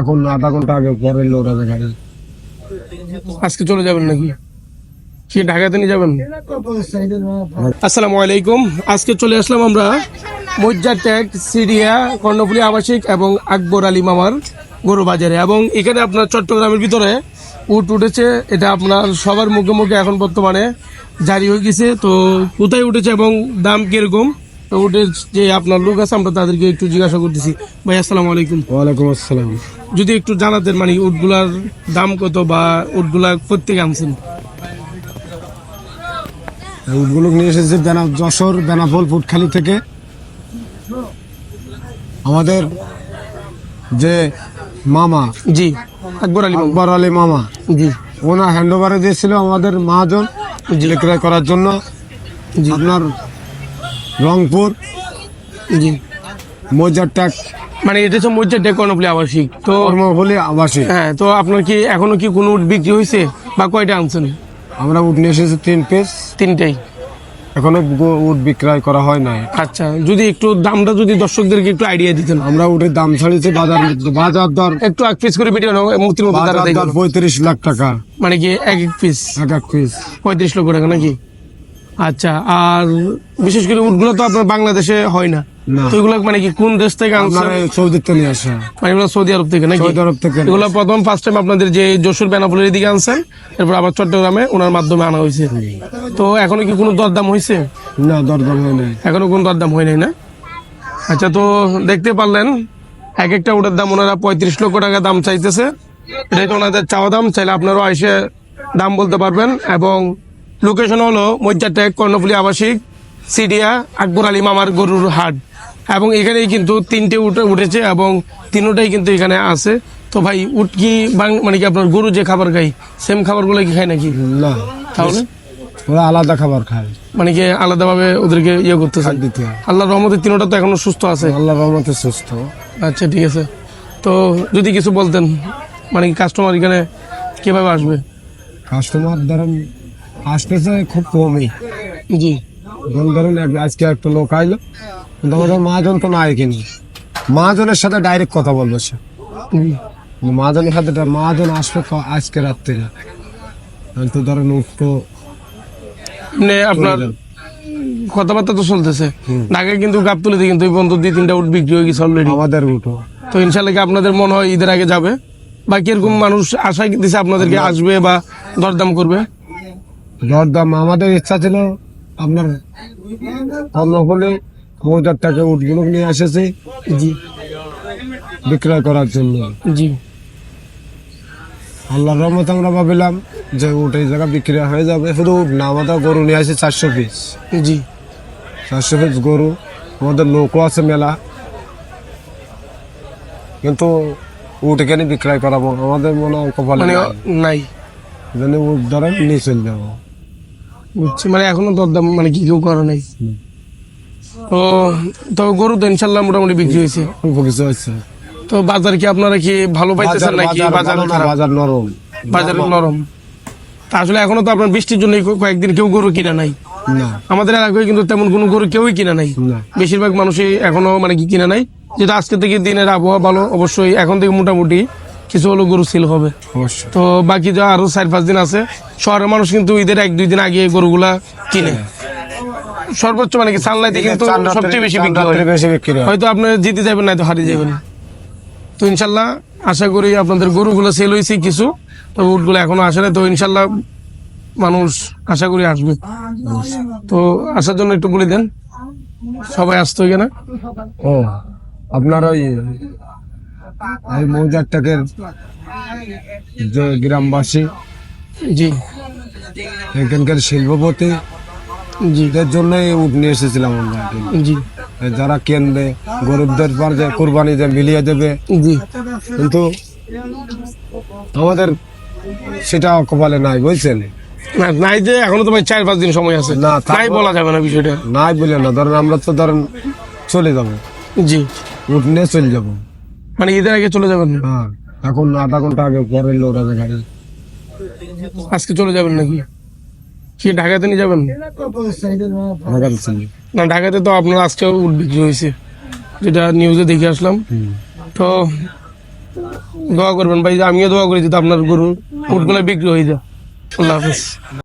এখন আধা ঘণ্টা আগে পরে লোড়াবে গাড়ি আজকে চলে যাবেন নাকি? কি, ঢাকাতে নিয়ে যাবেন? আসসালামু আলাইকুম। আজকে চলে আসলাম আমরা মজ্জা ট্যাগ, সিরিয়া, কর্ণফুলি আবাসিক এবং আকবর আলী মামার গরু বাজারে। এবং এখানে আপনার চট্টগ্রামের ভিতরে উট উঠেছে। এটা আপনার সবার মুখে মুখে এখন বর্তমানে জারি হয়ে গেছে। তো কোথায় উঠেছে এবং দাম কীরকম? তো যে আপনার লোক আছে আমরা তাদেরকে একটু জিজ্ঞাসা করতেছি। ভাই আসসালামু আলাইকুম। ওয়ালাইকুম আসসালাম। যদি একটু জানাতেন মানে উটগুলার দাম কত বা উটগুলা প্রত্যেকে আনছেন? উটগুলো নিয়ে এসেছে বেনা যশোর বেনাফল ফুটখালি থেকে। আমাদের যে মামা জি আকবর আলী মামা। আকবর আলী মামা জি। ওনার হ্যান্ড ওভারে দিয়েছিল আমাদের মহাজন বিক্রয় করার জন্য। আপনার রংপুর। জি। মজার ট্যাক মানে এটা হচ্ছে মজ্জা ডেকনপলি আবাসিক তো কর্মফলি আবাসিক। হ্যাঁ তো আপনার কি এখনও কি কোনো উট বিক্রি হয়েছে বা কয়টা আনছেন? আমরা উট নিয়ে এসেছি তিন পিস তিনটাই। এখনও উট বিক্রয় করা হয় নাই। আচ্ছা যদি একটু দামটা যদি দর্শকদেরকে একটু আইডিয়া দিতেন। আমরা উটের দাম ছাড়িয়েছি বাজার বাজার দর। একটু এক পিস করে ভিডিও মূর্তির মতো বাজার পঁয়ত্রিশ লাখ টাকা। মানে কি এক এক পিস এক এক পিস পঁয়ত্রিশ লক্ষ টাকা নাকি? আচ্ছা আর বিশেষ করে উটগুলো তো আপনার বাংলাদেশে হয় না। তো এগুলো মানে কি কোন দেশ থেকে নিয়ে আসা। মানে এগুলো সৌদি আরব থেকে নাকি? সৌদি আরব থেকে। এগুলো প্রথম ফার্স্ট টাইম আপনাদের যে যশোর বেনাপুলের দিকে আনছেন এরপর আবার চট্টগ্রামে ওনার মাধ্যমে আনা হয়েছে। তো এখনও কি কোনো দরদাম হয়েছে? না দরদাম হয় নাই। এখনও কোনো দরদাম হয় নাই না? আচ্ছা তো দেখতে পারলেন এক একটা ওটার দাম ওনারা পঁয়ত্রিশ লক্ষ টাকা দাম চাইতেছে। এটাই তো ওনাদের চাওয়া দাম চাইলে আপনারাও এসে দাম বলতে পারবেন এবং লোকেশন হলো মজ্জাটেক কর্ণফুলি আবাসিক সিডিয়া আকবর আলী মামার গরুর হাট। এবং এখানেই কিন্তু তিনটে উঠে উঠেছে এবং তিনটাই কিন্তু এখানে আছে। তো ভাই উট কি মানে কি আপনার গরু যে খাবার খাই সেম খাবারগুলো কি খায় নাকি? না তাহলে? ওরা আলাদা খাবার খায়। মানে কি আলাদাভাবে ওদেরকে ইয়ে করতে খাদ্য দিতে হয়। আল্লাহর রহমতে তিনটা তো এখনও সুস্থ আছে। আল্লাহ রহমতে সুস্থ। আচ্ছা ঠিক আছে। তো যদি কিছু বলতেন মানে কাস্টমার এখানে কীভাবে আসবে? কাস্টমার ধরেন আসতেছে খুব কমই। জি। ধরুন ধরুন এক- আজকে একটা লোক আইলো। কিন্তু আমাদের মহাজন তো নাই কিনি মহাজনের সাথে ডাইরেক্ট কথা বলব সে। মহাজনের সাথে মহাজন আসবে আজকে রাত্রে। তো ধরেন উঠতো আপনার কথাবার্তা তো চলতেছে। ঢাকায় কিন্তু গাবতুলিতে কিন্তু এই পর্যন্ত দুই তিনটা উট বিক্রি হয়ে গেছে অলরেডি আমাদের উঠো তো ইনশাল্লাহ কি আপনাদের মনে হয় ঈদের আগে যাবে? বা কীরকম মানুষ আশা দিছে আপনাদেরকে আসবে বা দরদাম করবে? দরদাম আমাদের ইচ্ছা ছিল আপনার হলে মৌজার টাকা উটগুলো নিয়ে এসেছি জি বিক্রয় করার জন্য। জি। আল্লাহর রহমত আমরা ভাবিলাম যে এই জায়গা বিক্রি হয়ে যাবে। শুধু না আমাদের গরু নিয়ে আসে চারশো পিস জি। চারশো পিস গরু আমাদের লোকও আছে মেলা। কিন্তু উট এখানে বিক্রয় করাবো আমাদের মনে হয় কপালে মানে নাই। এখানে উট ধরেন নিয়ে চলে যাব। বুঝছি মানে এখনও দরদাম মানে কি কেউ করা নাই তো তো গরু তো ইনশাল্লাহ মোটামুটি বিক্রি হয়েছে। অল্প কিছু হচ্ছে তো বাজার কি আপনারা কি ভালো পাইতেছেন নাকি? বাজার বাজার নরম। বাজার নরম। আসলে এখনও তো আপনার বৃষ্টির জন্য কয়েকদিন কেউ গরু কিনা নাই। আমাদের এলাকায় কিন্তু তেমন কোনো গরু কেউই কিনা নাই। বেশিরভাগ মানুষই এখনও মানে কি কিনা নাই। যেটা আজকে থেকে দিনের আবহাওয়া ভালো অবশ্যই এখন থেকে মোটামুটি কিছু হলো গরু সেল হবে। অবশ্যই। তো বাকি যা আরও চার পাঁচ দিন আছে শহরের মানুষ কিন্তু ঈদের এক দুই দিন আগে গরুগুলা কিনে। সর্বোচ্চ মানে কি সানলাইতে কিন্তু সবচেয়ে বেশি বিক্রি হয়। হয়। হয়তো আপনি জিতে যাবেন না তো হারিয়ে যাবেন। তো ইনশাল্লাহ আশা করি আপনাদের গরুগুলো সেল হয়েছে কিছু তো উটগুলো এখনও আসে না তো ইনশাল্লাহ মানুষ আশা করি আসবে। তো আসার জন্য একটু বলে দেন। সবাই আসতো এখানে? ও আপনার ওই এই মৌজার টাকের গ্রামবাসী জি। এখানকার শিল্পপতি জি। এদের জন্য উঠ নিয়ে এসেছিলাম আমরা জি। যারা কেনবে গরিবদের পর কোরবানি যে মিলিয়ে দেবে জি। কিন্তু আমাদের সেটা কপালে নাই বুঝছেন? না নাই যে এখনও তো ভাই চার পাঁচ দিন সময় আছে। না, নাই বলা যাবে না বিষয়টা। নাই বলে না ধরেন আমরা তো ধরেন চলে যাব। জি। উঠ নিয়ে চলে যাব। মানে ঈদের আগে চলে যাবেন? হ্যাঁ এখন আধা ঘণ্টা আগে পরে লোড়াবে গাড়ি। আজকে চলে যাবেন নাকি? কি ঢাকাতে নিয়ে যাবেন? না ঢাকাতে তো আপনার আজকে বিক্রি হয়েছে। যেটা নিউজে দেখে আসলাম। তো দোয়া করবেন ভাই আমিও দোয়া করি যদি আপনার গরু উটগুলো বিক্রি হয়ে যায়। আল্লাহ হাফিজ।